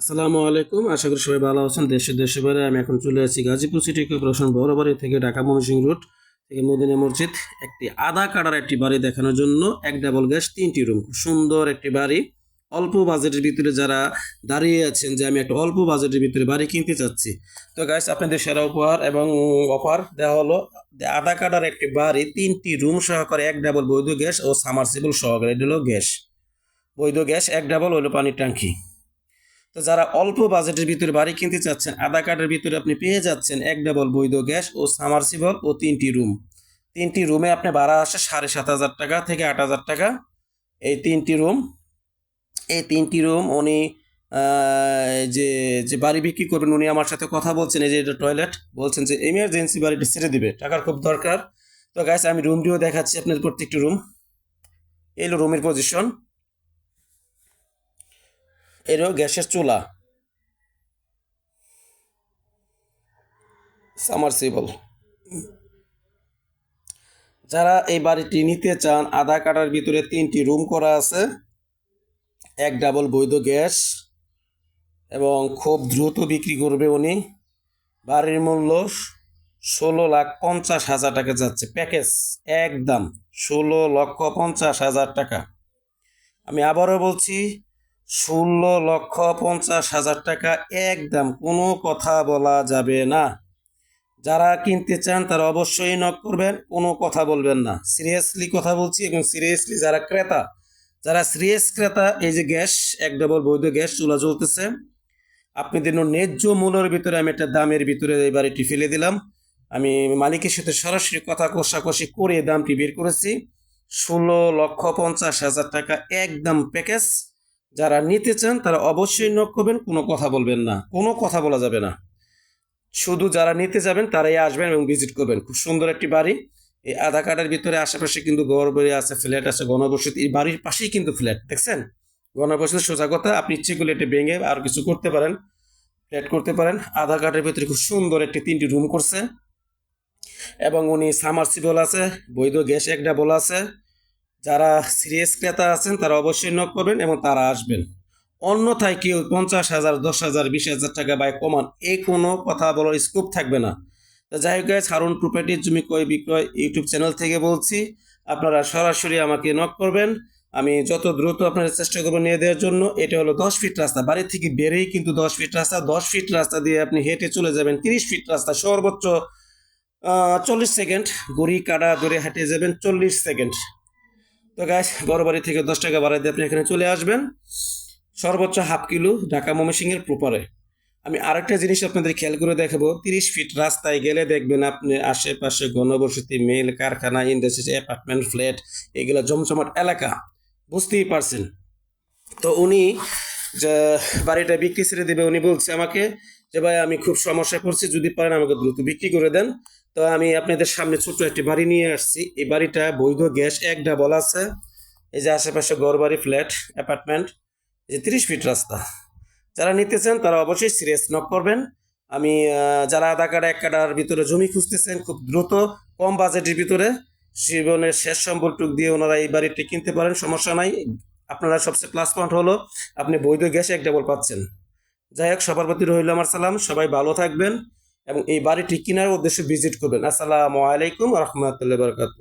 আসসালামু আলাইকুম। আশা করি সবাই ভালো আছেন। দেশে দেশে বাইরে আমি এখন চলে আসছি গাজীপুর সিটি কর্পোরেশন বড়বাড়ি থেকে ঢাকা ময়মনসিংহ রোড থেকে মদিনা মসজিদ। একটি আধা কাটার একটি বাড়ি দেখানোর জন্য এক ডাবল গ্যাস তিনটি রুম। সুন্দর একটি বাড়ি। অল্প বাজেটের ভিতরে যারা দাঁড়িয়ে আছেন যে আমি একটা অল্প বাজেটের ভিতরে বাড়ি কিনতে চাচ্ছি। তো গাইস আপনাদের সেরা উপহার এবং অফার দেওয়া হলো। আধা কাটার একটি বাড়ি, তিনটি রুম সহকারে এক ডাবল বৈধ গ্যাস ও সামারসিবল সহকারে হলো গ্যাস। বৈধ গ্যাস, এক ডাবল হলো পানির ট্যাঙ্কি। তো যারা অল্প বাজেটের ভিতরে বাড়ি কিনতে চাচ্ছেন, আধা কার্ডের ভিতরে আপনি পেয়ে যাচ্ছেন এক ডাবল বৈধ গ্যাস ও সামারসিবল ও তিনটি রুম। তিনটি রুমে আপনি ভাড়া আসে সাড়ে সাত হাজার টাকা থেকে আট হাজার টাকা। এই তিনটি রুম, এই তিনটি রুম উনি যে যে বাড়ি বিক্রি করবেন, উনি আমার সাথে কথা বলছেন, এই যে এটা টয়লেট বলছেন যে এমার্জেন্সি বাড়িটি ছেড়ে দিবে, টাকার খুব দরকার। তো গাইস আমি রুমটিও দেখাচ্ছি আপনার প্রত্যেকটি রুম এই রুমের পজিশন এরও গ্যাসের চুলা। সামারসিবল যারা এই বাড়িটি নিতে চান, আধা কাটার ভিতরে তিনটি রুম করা আছে, এক ডাবল বৈধ গ্যাস, এবং খুব দ্রুত বিক্রি করবে উনি। বাড়ির মূল্য ষোলো লাখ পঞ্চাশ হাজার টাকা যাচ্ছে। প্যাকেজ একদম ষোলো লক্ষ পঞ্চাশ হাজার টাকা। আমি আবারও বলছি ষোলো লক্ষ পঞ্চাশ হাজার টাকা একদম কোনো কথা বলা যাবে না। যারা কিনতে চান তারা অবশ্যই নক করবেন, কোনো কথা বলবেন না। সিরিয়াসলি কথা বলছি এবং সিরিয়াসলি যারা ক্রেতা, যারা সিরিয়াস ক্রেতা, এই যে গ্যাস, এক ডবল বৈধ গ্যাস চুলা জ্বলতেছে, আপনাদের ন্যায্য মূল্যের ভিতরে আমি একটা দামের ভিতরে এই বাড়িটি ফেলে দিলাম। আমি মালিকের সাথে সরাসরি কথা কষাকষি করে দামটি বের করেছি। ষোলো লক্ষ পঞ্চাশ হাজার টাকা একদম প্যাকেজ যারা নিতে চান, তারা অবশ্যই নক করবেন, কোনো কথা বলবেন না। কোনো কথা বলা যাবে না। শুধু যারা নিতে যাবেন, তারাই আসবেন এবং ভিজিট করবেন। খুব সুন্দর একটি বাড়ি। এই আধা কাটার ভিতরে আশেপাশে কিন্তু ঘর বাড়ি আছে, ফ্ল্যাট আছে গণবসতি এই বাড়ির পাশেই কিন্তু ফ্ল্যাট, দেখছেন? গণবসতি সোজা কথা, আপনি ইচ্ছে করলে এটা ভেঙে আর কিছু করতে পারেন, ফ্ল্যাট করতে পারেন। আধা কাটার ভিতরে খুব সুন্দর একটি তিনটি রুম করছে এবং উনি সামারসিবল আছে, বৈধ গ্যাস একটা বলা আছে। যারা সিরিয়াস ক্রেতা আছেন, তারা অবশ্যই নক করবেন এবং তারা আসবেন। অন্যথায় কেউ পঞ্চাশ হাজার, দশ হাজার, বিশ হাজার টাকা বাই কমান এই কোনো কথা বলার স্কোপ থাকবে না। তো যাই হোক গাইজ হারুন প্রপার্টির জমি ক্রয় বিক্রয় ইউটিউব চ্যানেল থেকে বলছি, আপনারা সরাসরি আমাকে নক করবেন। আমি যত দ্রুত আপনার চেষ্টা করব নিয়ে দেওয়ার জন্য, এটা হলো দশ ফিট রাস্তা। বাড়ি থেকে বেরেই কিন্তু দশ ফিট রাস্তা। দশ ফিট রাস্তা দিয়ে আপনি হেঁটে চলে যাবেন, তিরিশ ফিট রাস্তা। সর্বোচ্চ চল্লিশ সেকেন্ড গড়ি কাটা ধরে হেঁটে যাবেন চল্লিশ সেকেন্ড তো গাছ বড় বাড়ি থেকে দশ টাকা বাড়াই দিয়ে আপনি এখানে চলে আসবেন। সর্বোচ্চ হাফ কিলো ঢাকা ময়মনসিংহের প্রপারে। আমি আরেকটা জিনিস আপনাদের খেয়াল করে দেখাবো। তিরিশ ফিট রাস্তায় গেলে দেখবেন আপনি আশেপাশে ঘনবসতি, মেল, কারখানা ইন্ডাস্ট্রি অ্যাপার্টমেন্ট ফ্ল্যাট এগুলো জমজমাট এলাকা। বুঝতেই পারছেন। তো উনি বাড়িটা বিক্রি ছেড়ে দেবে, উনি বলছে আমাকে যে ভাই, আমি খুব সমস্যা করছি যদি পারেন আমাকে দ্রুত বিক্রি করে দেন। তো আমি আপনাদের সামনে ছোট্ট একটি বাড়ি নিয়ে আসছি। এই বাড়িটা বৈধ গ্যাস এক ডাবল আছে। এই যে আশেপাশে ঘর বাড়ি ফ্ল্যাট, অ্যাপার্টমেন্ট, এই যে তিরিশ ফিট রাস্তা। যারা নিতে চান, তারা অবশ্যই সিরিয়াস নক করবেন। আমি যারা আধা কাটা এক কাটার ভিতরে জমি খুঁজতেছেন, খুব দ্রুত, কম বাজেটের ভিতরে, জীবনের শেষ সম্বলটুক দিয়ে ওনারা এই বাড়িটি কিনতে পারেন, সমস্যা নাই। আপনারা সবচেয়ে প্লাস পয়েন্ট হলো, আপনি বৈধ গ্যাস এক ডাবল পাচ্ছেন। যাই হোক, সবার প্রতি রইল আমার সালাম। সবাই ভালো থাকবেন এবং এই বাড়িটি কেনার উদ্দেশ্যে ভিজিট করবেন। আসসালামু আলাইকুম রহমতুল্লাহ বরকাত